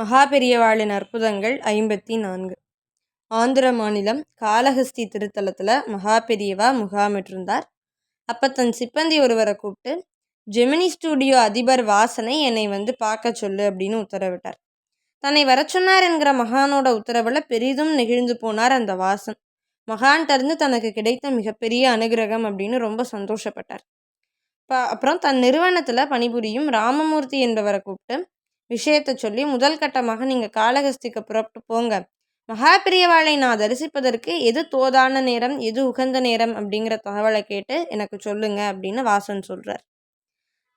மகாபெரியவாளின் அற்புதங்கள் ஐம்பத்தி நான்கு ஆந்திர மாநிலம் காளஹஸ்தி திருத்தலத்தில் மகாபெரியவா முகாமிட்டிருந்தார். அப்போ தன் சிப்பந்தி ஒருவரை கூப்பிட்டு ஜெமினி ஸ்டூடியோ அதிபர் வாசனை என்னை வந்து பார்க்க சொல்லு அப்படின்னு உத்தரவிட்டார். தன்னை வர சொன்னார் என்கிற மகானோட உத்தரவில் பெரிதும் நெகிழ்ந்து போனார் அந்த வாசன். மகான்கிட்டருந்து தனக்கு கிடைத்த மிகப்பெரிய அனுகிரகம் அப்படின்னு ரொம்ப சந்தோஷப்பட்டார். ப அப்புறம் தன் நிறுவனத்தில் பணிபுரியும் ராமமூர்த்தி என்பவரை கூப்பிட்டு விஷயத்தை சொல்லி முதல் கட்டமாக நீங்கள் காலகஸ்திக்கு புறப்பட்டு போங்க. மகாபிரியவாளை நான் தரிசிப்பதற்கு எது தோதான நேரம் எது உகந்த நேரம் அப்படிங்கிற தகவலை கேட்டு எனக்கு சொல்லுங்க அப்படின்னு வாசன் சொல்கிறார்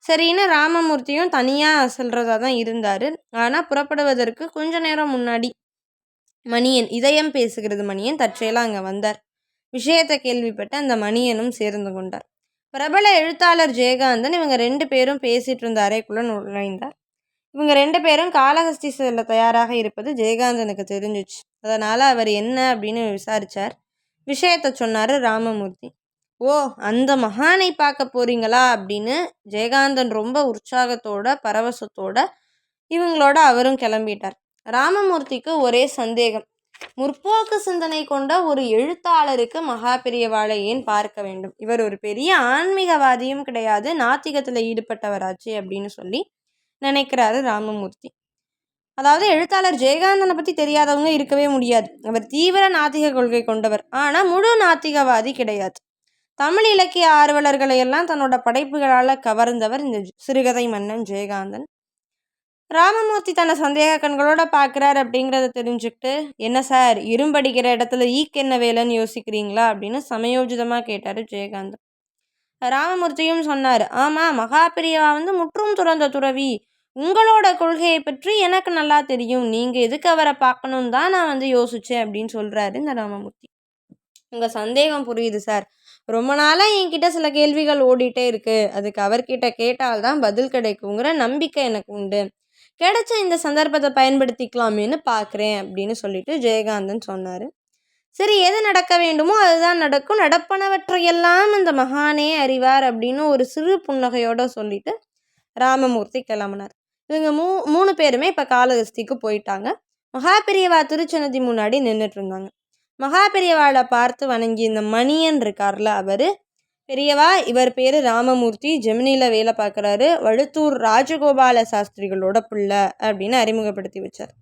சரின்னு ராமமூர்த்தியும் தனியாக செல்றதா தான் இருந்தார். ஆனால் புறப்படுவதற்கு கொஞ்ச நேரம் முன்னாடி மணியன் இதயம் பேசுகிறது மணியன் தற்செயலாக அங்கே வந்தார். விஷயத்தை கேள்விப்பட்டு அந்த மணியனும் சேர்ந்து கொண்டார். பிரபல எழுத்தாளர் ஜெயகாந்தன் இவங்க ரெண்டு பேரும் பேசிட்டு இருந்த அறைக்குள்ளே நுழைந்தார். இவங்க ரெண்டு பேரும் காளஹஸ்தி செல்ல தயாராக இருப்பது ஜெயகாந்தனுக்கு தெரிஞ்சிச்சு. அதனால் அவர் என்ன அப்படின்னு விசாரித்தார் விஷயத்த சொன்னார் ராமமூர்த்தி. ஓ அந்த மகானை பார்க்க போறீங்களா? அப்படின்னு ஜெயகாந்தன் ரொம்ப உற்சாகத்தோட பரவசத்தோட இவங்களோட அவரும் கிளம்பிட்டார். ராமமூர்த்திக்கு ஒரே சந்தேகம். முற்போக்கு சிந்தனை கொண்ட ஒரு எழுத்தாளருக்கு மகாபெரியவாளை ஏன் பார்க்க வேண்டும்? இவர் ஒரு பெரிய ஆன்மீகவாதியும் கிடையாது நாத்திகத்தில் ஈடுபட்டவராச்சு அப்படின்னு சொல்லி நினைக்கிறாரு ராமமூர்த்தி. அதாவது எழுத்தாளர் ஜெயகாந்தனை பற்றி தெரியாதவங்க இருக்கவே முடியாது. அவர் தீவிர நாத்திக கொள்கை கொண்டவர். ஆனால் முழு நாத்திகவாதி கிடையாது. தமிழ் இலக்கிய ஆர்வலர்களை எல்லாம் தன்னோட படைப்புகளால் கவர்ந்தவர் இந்த சிறுகதை மன்னன் ஜெயகாந்தன். ராமமூர்த்தி தன்னை சந்தேக கண்களோட பார்க்குறாரு அப்படிங்கிறத தெரிஞ்சுக்கிட்டு என்ன சார் இரும்படிக்கிற இடத்துல ஈக்கு என்ன வேலைன்னு யோசிக்கிறீங்களா? அப்படின்னு சமயோஜிதமாக கேட்டார் ஜெயகாந்தன். ராமமூர்த்தியும் சொன்னார் ஆமாம் மகாபிரியா வந்து முற்றும் துறந்த துறவி. உங்களோட கொள்கையை பற்றி எனக்கு நல்லா தெரியும். நீங்கள் எதுக்கு அவரை பார்க்கணும் தான் நான் வந்து யோசித்தேன் அப்படின்னு சொல்கிறாரு இந்த ராமமூர்த்தி. உங்கள் சந்தேகம் புரியுது சார். ரொம்ப நாளாக என்கிட்ட சில கேள்விகள் ஓடிட்டே இருக்குது அதுக்கு அவர்கிட்ட கேட்டால்தான் பதில் கிடைக்குங்கிற நம்பிக்கை எனக்கு உண்டு. கிடைச்ச இந்த சந்தர்ப்பத்தை பயன்படுத்திக்கலாமேன்னு பார்க்குறேன் அப்படின்னு சொல்லிட்டு ஜெயகாந்தன் சொன்னார். சரி எது நடக்க வேண்டுமோ அதுதான் நடக்கும். நடப்பனவற்றையெல்லாம் இந்த மகானே அறிவார் அப்படின்னு ஒரு சிறு புன்னகையோடு சொல்லிட்டு ராமமூர்த்தி கிளம்புனார். இவங்க மூ மூணு பேருமே இப்போ காலகஸ்திக்கு போயிட்டாங்க. மகாபெரியவா திருச்சனதி முன்னாடி நின்றுட்டு இருந்தாங்க மகாபெரியவாளை பார்த்து வணங்கி இந்த மணியன் இருக்கார்ல அவர் பெரியவா இவர் பேர் ராமமூர்த்தி ஜெமினியில் வேலை பார்க்குறாரு வழுத்தூர் ராஜகோபால சாஸ்திரிகளோட பிள்ளை அப்படின்னு அறிமுகப்படுத்தி வச்சார்.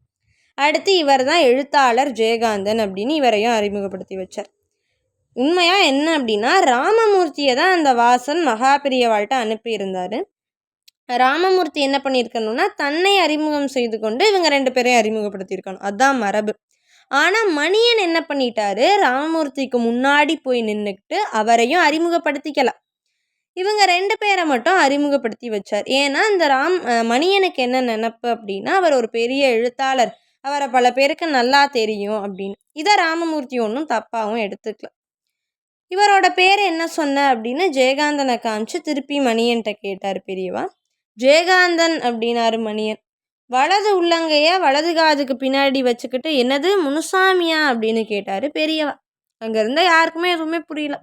அடுத்து இவர் தான் எழுத்தாளர் ஜெயகாந்தன் அப்படின்னு இவரையும் அறிமுகப்படுத்தி வச்சார். உண்மையாக என்ன அப்படின்னா ராமமூர்த்தியை தான் அந்த வாசன் மகாபிரியவாள்கிட்ட அனுப்பியிருந்தார். ராமமூர்த்தி என்ன பண்ணியிருக்கணும்னா தன்னை அறிமுகம் செய்து கொண்டு இவங்க ரெண்டு பேரையும் அறிமுகப்படுத்தியிருக்கணும். அதுதான் மரபு. ஆனால் மணியன் என்ன பண்ணிட்டாரு? ராமமூர்த்திக்கு முன்னாடி போய் நின்றுக்கிட்டு அவரையும் அறிமுகப்படுத்திக்கலாம் இவங்க ரெண்டு பேரை மட்டும் அறிமுகப்படுத்தி வச்சார். ஏன்னா இந்த ராம் மணியனுக்கு என்ன நினப்பு அப்படின்னா அவர் ஒரு பெரிய எழுத்தாளர். அவரை பல பேருக்கு நல்லா தெரியும் அப்படின்னு. இதை ராமமூர்த்தி ஒன்றும் தப்பாகவும் எடுத்துக்கல. இவரோட பேர் என்ன சொன்ன அப்படின்னு ஜெயகாந்தனை காமிச்சு திருப்பி மணியன்ட்ட கேட்டார் பெரியவா ஜெயகாந்தன் அப்படின்னாரு மணியன். வலது உள்ளங்கைய வலது காதுக்கு பின்னாடி வச்சுக்கிட்டு என்னது முனுசாமியா அப்படின்னு கேட்டார் பெரியவா. அங்கே யாருக்குமே எதுவுமே புரியல.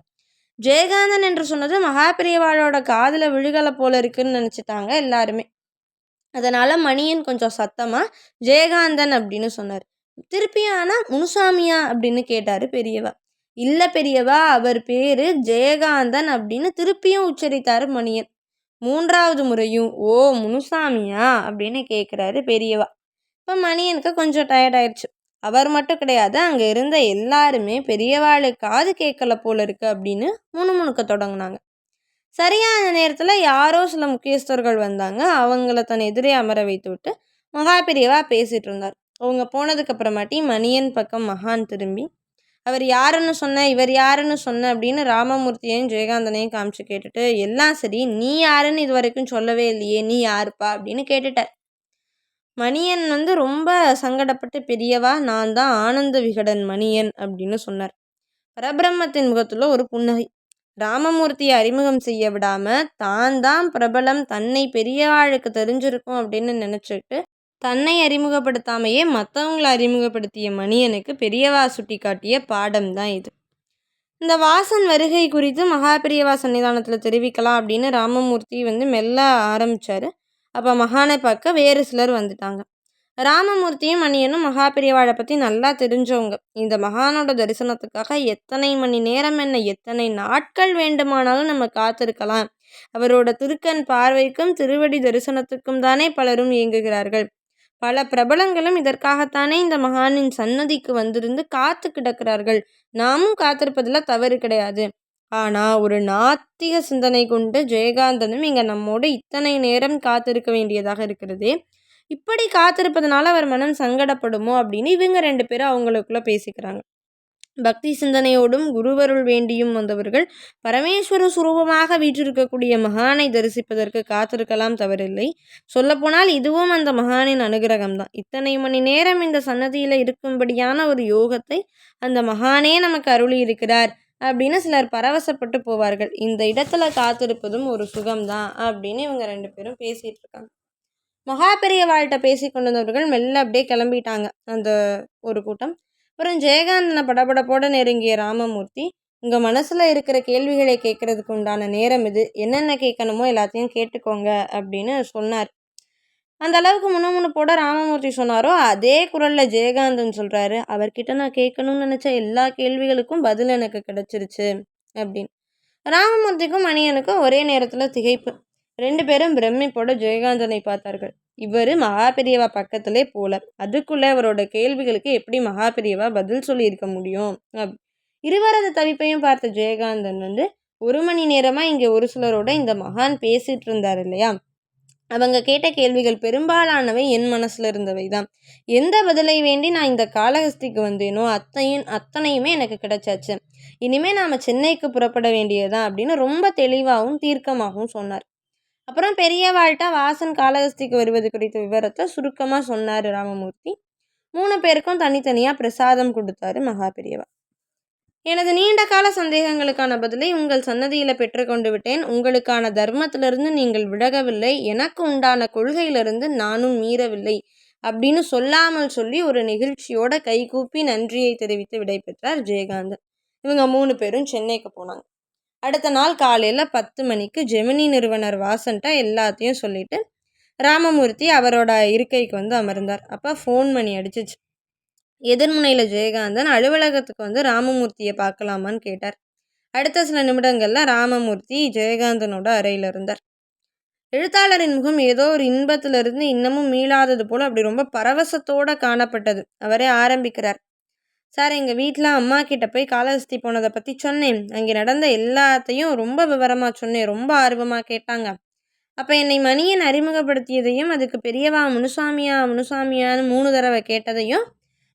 ஜெயகாந்தன் என்று சொன்னது மகாபிரியவாளோட காதில் விழுகலை போல இருக்குன்னு நினச்சிட்டாங்க எல்லாருமே. அதனால் மணியன் கொஞ்சம் சத்தமாக ஜெயகாந்தன் அப்படின்னு சொன்னார். திருப்பியும் ஆனால் முனுசாமியா அப்படின்னு கேட்டார் பெரியவா. இல்லை பெரியவா அவர் பேர் ஜெயகாந்தன் அப்படின்னு திருப்பியும் உச்சரித்தார் மணியன். மூன்றாவது முறையும் ஓ முனுசாமியா? அப்படின்னு கேட்குறாரு பெரியவா. இப்போ மணியனுக்கு கொஞ்சம் டயர்ட் ஆயிடுச்சு அவர் மட்டும் கிடையாது அங்கே இருந்த எல்லாருமே பெரியவாளு காது கேட்கல போல இருக்கு அப்படின்னு முணுமுணுக்க தொடங்கினாங்க. சரியான நேரத்தில் யாரோ சில முக்கியஸ்தர்கள் வந்தாங்க. அவங்கள தன் எதிரே அமர வைத்து விட்டு மகா பெரியவா பேசிகிட்டு இருந்தார். அவங்க போனதுக்கு அப்புறமாட்டி மணியன் பக்கம் மகான் திரும்பி அவர் யாருன்னு சொன்ன இவர் யாருன்னு சொன்ன அப்படின்னு ராமமூர்த்தியையும் ஜெயகாந்தனையும் காமிச்சு கேட்டுட்டு எல்லாம் சரி நீ யாருன்னு இது வரைக்கும் சொல்லவே இல்லையே நீ யாருப்பா? அப்படின்னு கேட்டுட்டார். மணியன் வந்து ரொம்ப சங்கடப்பட்டு பெரியவா நான் தான் ஆனந்த விகடன் மணியன் அப்படின்னு சொன்னார். பரபிரம்மத்தின் முகத்தில் ஒரு புன்னகை. ராமமூர்த்தியை அறிமுகம் செய்ய விடாமல் தான் தான் பிரபலம் தன்னை பெரியவாளுக்கு தெரிஞ்சிருக்கும் அப்படின்னு நினச்சிட்டு தன்னை அறிமுகப்படுத்தாமையே மற்றவங்களை அறிமுகப்படுத்திய மணியனுக்கு பெரியவா சுட்டி காட்டிய பாடம் தான் இது. இந்த வாசன் வருகை குறித்து மகாபெரியவா சன்னிதானத்தில் தெரிவிக்கலாம் அப்படின்னு ராமமூர்த்தி வந்து மெல்ல ஆரம்பித்தார் அப்போ மகானை பார்க்க வேறு சிலர் வந்துட்டாங்க. ராமமூர்த்தியும் மணியனும் மகாபெரியவாளை பற்றி நல்லா தெரிஞ்சவங்க. இந்த மகானோட தரிசனத்துக்காக எத்தனை மணி நேரம் என்ன எத்தனை நாட்கள் வேண்டுமானாலும் நம்ம காத்திருக்கலாம். அவரோட திருக்கண் பார்வைக்கும் திருவடி தரிசனத்துக்கும் தானே பலரும் இயங்குகிறார்கள். பல பிரபலங்களும் இதற்காகத்தானே இந்த மகானின் சன்னதிக்கு வந்திருந்து காத்து கிடக்கிறார்கள். நாமும் காத்திருப்பதில் தவறு கிடையாது. ஆனால் ஒரு நாத்திக சிந்தனை கொண்டு ஜெயகாந்தனும் இங்கே நம்மோடு இத்தனை நேரம் காத்திருக்க வேண்டியதாக இருக்கிறது. இப்படி காத்திருப்பதனால அவர் மனம் சங்கடப்படுமோ அப்படின்னு இவங்க ரெண்டு பேரும் அவங்களுக்குள்ள பேசிக்கிறாங்க. பக்தி சிந்தனையோடும் குருவருள் வேண்டியும் வந்தவர்கள் பரமேஸ்வர சுரூபமாக வீற்றிருக்கக்கூடிய மகானை தரிசிப்பதற்கு காத்திருக்கலாம் தவறில்லை. சொல்லப்போனால் இதுவும் அந்த மகானின் அனுகிரகம்தான். இத்தனை மணி நேரம் இந்த சன்னதியில் இருக்கும்படியான ஒரு யோகத்தை அந்த மகானே நமக்கு அருளி இருக்கிறார் அப்படின்னு சிலர் பரவசப்பட்டு போவார்கள். இந்த இடத்துல காத்திருப்பதும் ஒரு சுகம்தான் அப்படின்னு இவங்க ரெண்டு பேரும் பேசிகிட்டு இருக்காங்க. மகா பெரியவாள்கிட்ட பேசி கொண்டு வந்தவர்கள் மெல்ல அப்படியே கிளம்பிட்டாங்க. அந்த ஒரு கூட்டம் அப்புறம் ஜெயகாந்தனை படபடப்போட நெருங்கிய ராமமூர்த்தி உங்கள் மனசில் இருக்கிற கேள்விகளை கேட்குறதுக்கு உண்டான நேரம் இது. என்னென்ன கேட்கணுமோ எல்லாத்தையும் கேட்டுக்கோங்க அப்படின்னு சொன்னார். அந்த அளவுக்கு முணுமுணுப்போட ராமமூர்த்தி சொன்னாரோ அதே குரலில் ஜெயகாந்தன் சொல்கிறாரு அவர்கிட்ட நான் கேட்கணும்னு நினச்ச எல்லா கேள்விகளுக்கும் பதில் எனக்கு கிடச்சிருச்சு அப்படின்னு. ராமமூர்த்திக்கும் மணியனுக்கும் ஒரே நேரத்தில் திகைப்பு. ரெண்டு பேரும் பிரமிப்போட ஜெயகாந்தனை பார்த்தார்கள். இவர் மகாபெரியவா பக்கத்திலே போல. அதுக்குள்ளே அவரோட கேள்விகளுக்கு எப்படி மகாபெரியவா பதில் சொல்லியிருக்க முடியும்? அப் இருவரது தவிப்பையும் பார்த்த ஜெயகாந்தன் வந்து ஒரு மணி நேரமாக இங்கே ஒரு சிலரோட இந்த மகான் பேசிகிட்டு இருந்தார் இல்லையா? அவங்க கேட்ட கேள்விகள் பெரும்பாலானவை என் மனசில் இருந்தவை தான் எந்த பதிலை வேண்டி நான் இந்த காலஹஸ்திக்கு வந்தேனோ அத்தையும் அத்தனையுமே எனக்கு கிடைச்சாச்சு. இனிமேல் நாம் சென்னைக்கு புறப்பட வேண்டியதான் அப்படின்னு ரொம்ப தெளிவாகவும் தீர்க்கமாகவும் சொன்னார். அப்புறம் பெரியவாள்கிட்ட வாசன் காலகஸ்திக்கு வருவது குறித்த விவரத்தை சுருக்கமாக சொன்னார் ராமமூர்த்தி. மூணு பேருக்கும் தனித்தனியாக பிரசாதம் கொடுத்தாரு மகா பெரியவா. எனது நீண்ட கால சந்தேகங்களுக்கான பதிலை உங்கள் சன்னதியில் பெற்றுக்கொண்டு விட்டேன். உங்களுக்கான தர்மத்திலிருந்து நீங்கள் விலகவில்லை. எனக்கு உண்டான கொள்கையிலிருந்து நானும் மீறவில்லை அப்படின்னு சொல்லாமல் சொல்லி ஒரு நிகழ்ச்சியோட கைகூப்பி நன்றியை தெரிவித்து விடைபெற்றார் ஜெயகாந்தன். இவங்க மூணு பேரும் சென்னைக்கு போனாங்க. அடுத்த நாள் காலையில் பத்து மணிக்கு ஜெமினி நிறுவனர் வாசன்ட்ட எல்லாத்தையும் சொல்லிவிட்டு ராமமூர்த்தி அவரோட இருக்கைக்கு வந்து அமர்ந்தார். அப்போ ஃபோன் மணி அடிச்சிச்சு. எதிர்முனையில் ஜெயகாந்தன் அலுவலகத்துக்கு வந்து ராமமூர்த்தியை பார்க்கலாமான்னு கேட்டார். அடுத்த சில நிமிடங்களில் ராமமூர்த்தி ஜெயகாந்தனோட அறையில் இருந்தார். எழுத்தாளரின் முகம் ஏதோ ஒரு இன்பத்திலிருந்து இன்னமும் மீளாதது போல் அப்படி ரொம்ப பரவசத்தோடு காணப்பட்டது. அவரே ஆரம்பிக்கிறார். சார் எங்கள் வீட்டில் அம்மா கிட்ட போய் காலஹஸ்தி போனதை பற்றி சொன்னேன். அங்கே நடந்த எல்லாத்தையும் ரொம்ப விவரமாக சொன்னேன். ரொம்ப ஆர்வமாக கேட்டாங்க. அப்போ என்னை மணியன் அறிமுகப்படுத்தியதையும் அதுக்கு பெரியவா முனுசாமியா முனுசாமியான்னு மூணு தடவை கேட்டதையும்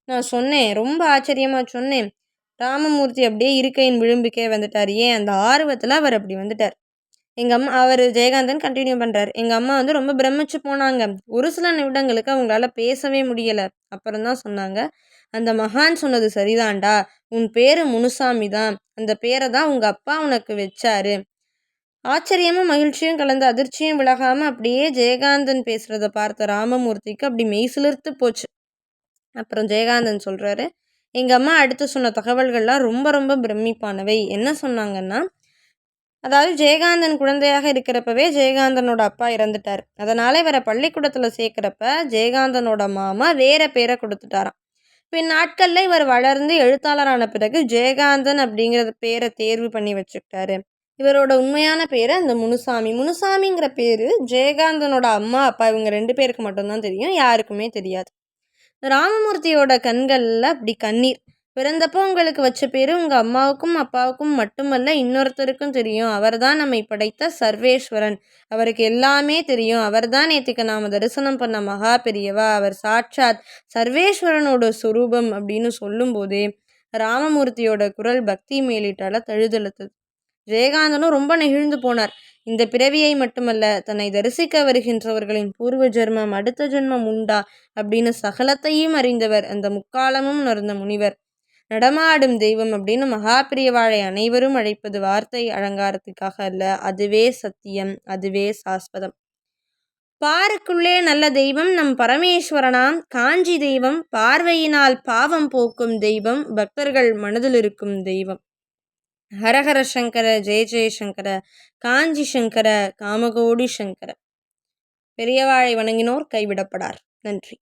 நான் சொன்னேன். ரொம்ப ஆச்சரியமாக சொன்னேன். ராமமூர்த்தி அப்படியே இருக்கையின் விளிம்புக்கே வந்துட்டார். ஏன்? அந்த ஆர்வத்தில் அவர் அப்படி வந்துட்டார். எங்கள் அம்மா அவர் ஜெயகாந்தன் கண்டினியூ பண்ணுறார் எங்கள் அம்மா வந்து ரொம்ப பிரமிச்சு போனாங்க. ஒரு சில நிமிடங்களுக்கு அவங்களால பேசவே முடியலை. அப்புறம் தான் சொன்னாங்க அந்த மகான் சொன்னது சரிதான்டா. உன் பேரு முனுசாமி தான். அந்த பேரை தான் உங்கள் அப்பா உனக்கு வச்சாரு. ஆச்சரியமும் மகிழ்ச்சியும் கலந்த அதிர்ச்சியும் விலகாமல் அப்படியே ஜெயகாந்தன் பேசுகிறத பார்த்த ராமமூர்த்திக்கு அப்படி மெய் சிலிர்த்து போச்சு. அப்புறம் ஜெயகாந்தன் சொல்கிறாரு எங்கள் அம்மா அடுத்து சொன்ன தகவல்கள்லாம் ரொம்ப ரொம்ப பிரமிப்பானவை. என்ன சொன்னாங்கன்னா அதாவது ஜெயகாந்தன் குழந்தையாக இருக்கிறப்பவே ஜெயகாந்தனோட அப்பா இறந்துட்டார். அதனால் இவரை பள்ளிக்கூடத்தில் சேர்க்குறப்ப ஜெயகாந்தனோட மாமா வேற பேரை கொடுத்துட்டாராம். பின் நாட்களில் இவர் வளர்ந்து எழுத்தாளரான பிறகு ஜெயகாந்தன் அப்படிங்கிற பேரை தேர்வு பண்ணி வச்சுக்கிட்டாரு. இவரோட உண்மையான பேர் அந்த முனுசாமி. முனுசாமிங்கிற பேர் ஜெயகாந்தனோட அம்மா அப்பா இவங்க ரெண்டு பேருக்கு மட்டும்தான் தெரியும் யாருக்குமே தெரியாது. ராமமூர்த்தியோட கண்களில் அப்படி கண்ணீர். பிறந்தப்போ உங்களுக்கு வச்ச பேர் உங்கள் அம்மாவுக்கும் அப்பாவுக்கும் மட்டுமல்ல இன்னொருத்தருக்கும் தெரியும். அவர் தான் நம்மை படைத்த சர்வேஸ்வரன். அவருக்கு எல்லாமே தெரியும். அவர் தான் நேற்றுக்கு நாம் தரிசனம் பண்ண மகா பெரியவா. அவர் சாட்சாத் சர்வேஸ்வரனோட சுரூபம் அப்படின்னு சொல்லும்போதே ராமமூர்த்தியோட குரல் பக்தி மேலிட்டால தழுதழுத்தது. ஜெயகாந்தனும் ரொம்ப நெகிழ்ந்து போனார். இந்த பிறவியை மட்டுமல்ல தன்னை தரிசிக்க வருகின்றவர்களின் பூர்வ ஜென்மம் அடுத்த ஜென்மம் உண்டா அப்படின்னு சகலத்தையும் அறிந்தவர் அந்த முக்காலமும் நடந்த முனிவர். நடமாடும் தெய்வம் அப்படின்னு மகாபிரியவாளை அனைவரும் அழைப்பது வார்த்தை அலங்காரத்துக்காக அல்ல. அதுவே சத்தியம் அதுவே சாஸ்வதம். பாருக்குள்ளே நல்ல தெய்வம் நம் பரமேஸ்வரனாம். காஞ்சி தெய்வம் பார்வையினால் பாவம் போக்கும் தெய்வம். பக்தர்கள் மனதில் இருக்கும் தெய்வம். ஹரஹர சங்கர ஜெய ஜெயசங்கர காஞ்சி சங்கர காமகோடி சங்கர. பெரியவாழை வணங்கினோர் கைவிடப்படார். நன்றி.